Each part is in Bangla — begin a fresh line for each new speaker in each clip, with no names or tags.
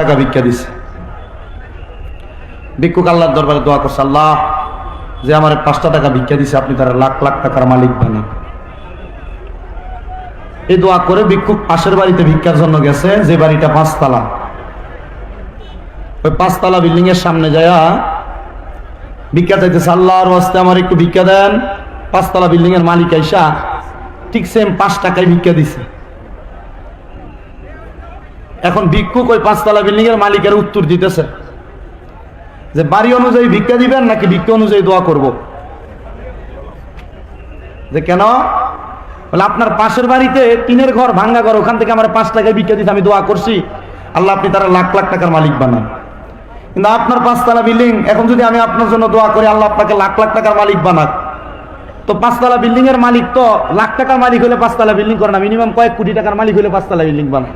টাকা ভিক্ষা দিছে। ভিক্ষুক আল্লাহর দরবারে দোয়া করছে, আল্লাহ, যে আমার পাঁচটা টাকা ভিক্ষা দিছে, আপনি তারা লাখ লাখ টাকার মালিক বানান। এই দোয়া করে ভিক্ষুক পাশের বাড়িতে ভিক্ষার জন্য গেছে, যে বাড়িটা পাঁচতলা। ওই পাঁচতলা বিল্ডিং এর সামনে যায়া ভিক্ষা চাইতেছে, আল্লাহর ওয়াস্তে আমার একটু ভিক্ষা দেন। পাঁচতলা বিল্ডিং এর মালিক আইসা ঠিক সেম পাঁচ টাকায় ভিক্ষা দিছে। এখন ভিক্ষুক ওই পাঁচতলা বিল্ডিং এর মালিকের উত্তর দিতেছে যে বাড়ি অনুযায়ী ভিক্ষা দিবেন নাকি ভিক্ষা অনুযায়ী দোয়া করব? যে কেন? বলে, আপনার পাশের বাড়িতে টিনের ঘর ভাঙ্গা ঘর, ওখান থেকে আমার পাঁচ টাকায় ভিক্ষা দিতে আমি দোয়া করছি। আল্লাহ, আপনি তারা লাখ লাখ টাকার মালিক বানান। কিন্তু আপনার পাঁচতলা বিল্ডিং, এখন যদি আমি আপনার জন্য দোয়া করি, আল্লাহ আপনাকে লাখ লাখ টাকার মালিক বানাক। তো পাঁচতলা বিল্ডিং এর মালিক তো লাখ টাকার মালিক হলে পাঁচতলা বিল্ডিং করে না, মিনিমাম কয়েক কোটি টাকার মালিক হলে পাঁচতলা বিল্ডিং বানায়।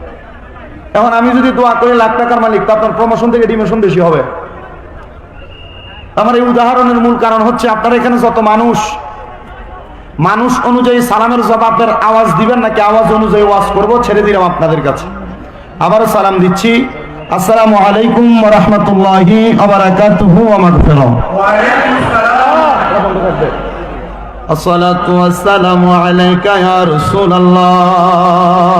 এখন আমি যদি দোয়া করি লাখ টাকার মালিক তো আপনার প্রমোশন থেকে ডিমোশন বেশি হবে আমার এই উদাহরণের মূল কারণ হচ্ছে আপনার এখানে যত মানুষ মানুষ অনুযায়ী সালামের জবাবের আওয়াজ দিবেন নাকি আওয়াজ অনুযায়ী ওয়াজ করব ছেড়ে দিলাম আপনাদের কাছে আবারও সালাম দিচ্ছি আসসালামু আলাইকুম রহমতুল্লাহি আবরাকাতুহু আমার ফেরম الصلاة والسلام عليك يا رسول الله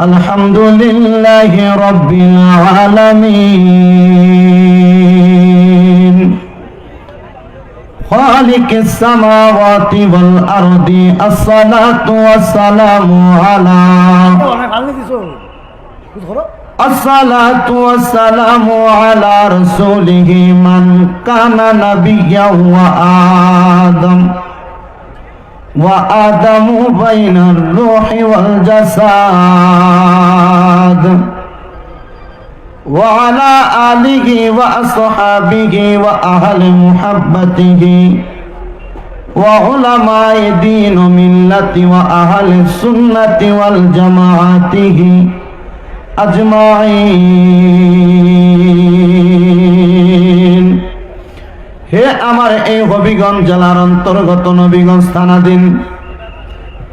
الحمد لله رب العالمين خالق السماوات والأرض الصلاة والسلام على الصلاة والسلام على رسوله من كان نبيا وآدم وآدم بين الروح والجسد وعلى آله وأصحابه وأهل محبته. وعلماء دين ملة وأهل السنة والجماعته أجمعين. আমার এই হবিগঞ্জ জেলার অন্তর্গত নবীগঞ্জ থানাধীন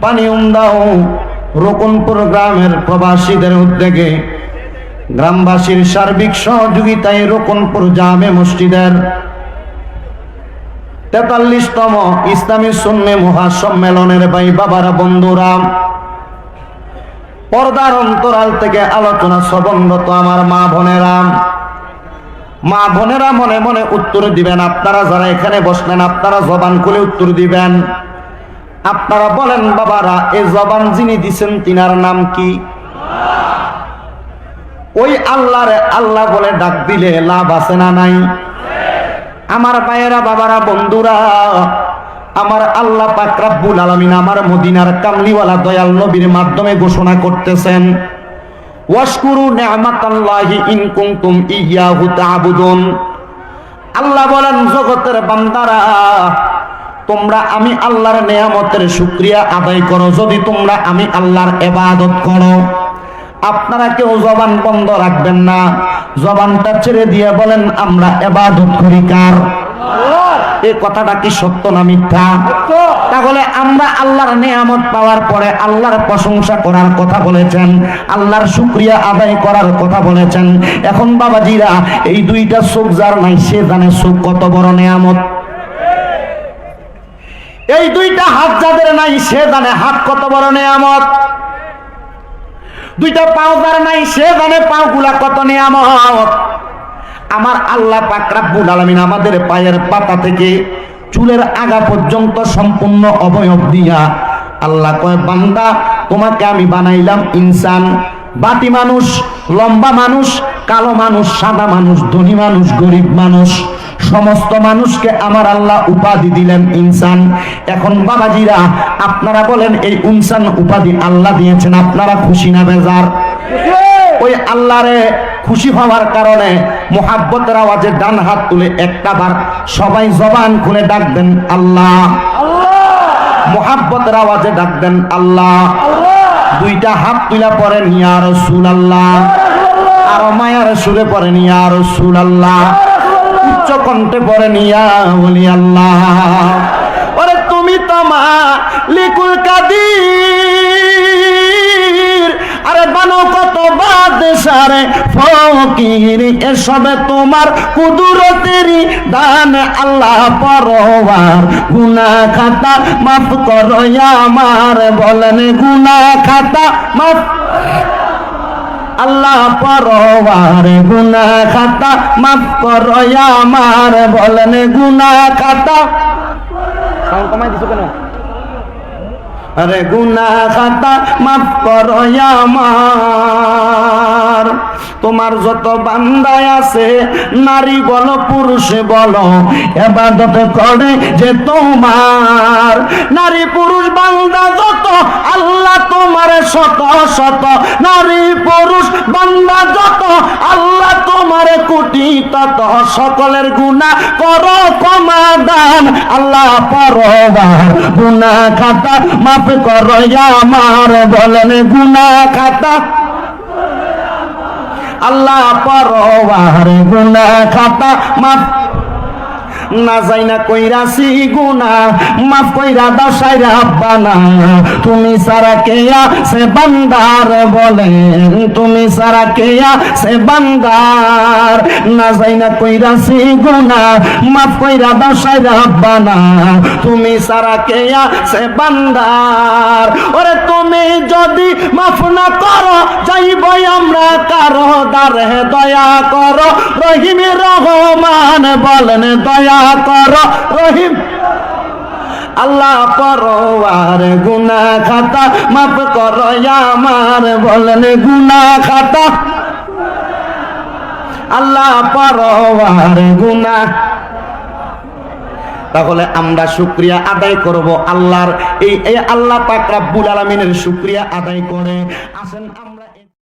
পানি উমদাও রোকনপুর গ্রামের প্রবাসীদের উদ্যোগে গ্রামবাসীর সার্বিক সহযোগিতায় রোকনপুর জামে মসজিদের তেতাল্লিশতম ইসলামী সুন্নে মহাসম্মেলনের ভাই বাবারা বন্ধুরা, পর্দার অন্তরাল থেকে আলোচনা শ্রবণরত আমার মা বোনেরা মা বোনেরা মনে মনে উত্তর দিবেন। আপনারা যারা এখানে বসলেন, আপনারা জবান খুলে উত্তর দিবেন। আপনারা বলেন, বাবারা এই জবান যিনি দিছেন, তিনার নাম কি? ওই আল্লাহরে আল্লাহ বলে ডাক দিলে লাভ আছে না নাই? আমার ভাইয়েরা, বাবারা, বন্ধুরা, আমার আল্লাহ পাক রাব্বুল আলামিন আমার মদিনার কামলিওয়ালা দয়াল নবীর মাধ্যমে ঘোষণা করতেছেন ওয়াশকুরু নি'মাতাল্লাহি ইন কুনতুম ইয়্যাহু তা'বুদুন। আল্লাহ বলেন, জগতের বান্দারা, তোমরা আমি আল্লাহর নেয়ামতের শুকরিয়া আদায় করো যদি তোমরা আমি আল্লাহর ইবাদত করো। আপনারা কেউ জবান বন্ধ রাখবেন না। জবানটা ছেড়ে দিয়ে বলেন, আমরা এবাদত করি কার? এই কথাটা কি সত্য না মিথ্যা? তাহলে আমরা আল্লাহর নিয়ামত পাওয়ার পরে আল্লাহর প্রশংসা করার কথা বলেছেন আল্লাহর শুক্রিয়া আদায় করার কথা বলেছেন। এখন বাবাজিরা এই দুইটা চোখ যার নাই সে জানে চোখ কত বড় নিয়ামত। এই দুইটা হাত যাদের নাই সে জানে হাত কত বড় নিয়ামত। দুইটা পাও যার নাই সে জানে পাও গুলা কত নিয়ামত। আমার আল্লাহ পাক রাব্বুল আলামিন আমাদের পায়ের পাতা থেকে চুলের আগা পর্যন্ত সম্পূর্ণ অবয়ব দিয়া আল্লাহ কয় বান্দা তোমাকে আমি বানাইলাম ইনসান। বাটি মানুষ লম্বা মানুষ কালো মানুষ সাদা মানুষ ধনী মানুষ গরিব মানুষ। সমস্ত মানুষকে আমার আল্লাহ উপাধি দিলেন ইনসান। এখন বাবাজিরা আপনারা বলেন এই ইনসান উপাধি আল্লাহ দিয়েছেন আপনারা খুশি না বেজার? ওই আল্লাহরে খুশি হওয়ার কারণে মোহাব্বতের আওয়াজে ডান হাত তুলে একটা বার সবাই জবান খুলে ডাকবেন আল্লাহ। মোহাব্বতের আওয়াজে ডাকবেন আল্লাহ। দুইটা হাত তুলা পরে নিয়া রসুল আল্লাহ আর মায়ার সুরে পরে নিয়া রসুল আল্লাহ উচ্চ কণ্ঠে পরে নিয়া বলি আল্লাহ ওরে তুমি তো মা লিকুল কাদির। আরে বানো কত বাদশারে ফকির, এসবে তোমার কুদরতেরই দান আল্লাহ পরওয়ার গুনা খাতা মাফ করো আমার, বলেন গুনা খাতা মাফ। আল্লাহ পরওয়ার গুনা খাতা মাফ করো আমার, বলেন গুনা খাতা কমাই দিছো কেন? আরে গুনা খাতা মাফ করো আমার। তোমার যত বান্দায় আছে, নারী বলো, পুরুষ বলো, এবাদত করে যে তোমার। নারী, পুরুষ, বান্দা যত, আল্লাহ তোমার শত শত। নারী, পুরুষ, বান্দা যত, আল্লাহ তোমার কোটি তত। সকলের গুণা করো ক্ষমা দান, আল্লাহ পরবার গুণা খাতা মাফ করো আমার বলেন গুনা খাতা। আল্লাহ পরবার গুনা খাতা মাফ না যাই না কইরাছি গুনা মাফ কইরা দাও সাইরা বানা তুমি সারা কেয়া সে বান্দার বলে, তুমি সারা কেয়া সে বান্দার। না যাই না কইরাছি গুনা মাফ কইরা দাও সাইরা বানা তুমি সারা কেয়া সে বান্দার। ওরে তুমি যদি মাফ না করো, যাইবই আমরা কারও দারে দয়া করো। রহিম রহমান বলেন দয়া করো রহিম। আল্লাহ গুনা খাতা, মাফ আমার, বলেন গুনা খাতা। আল্লাহ গুনা। তাহলে আমরা শুক্রিয়া আদায় করব আল্লাহর, এই আল্লাহ পাক রাব্বুল শুক্রিয়া আদায় করে। আসেন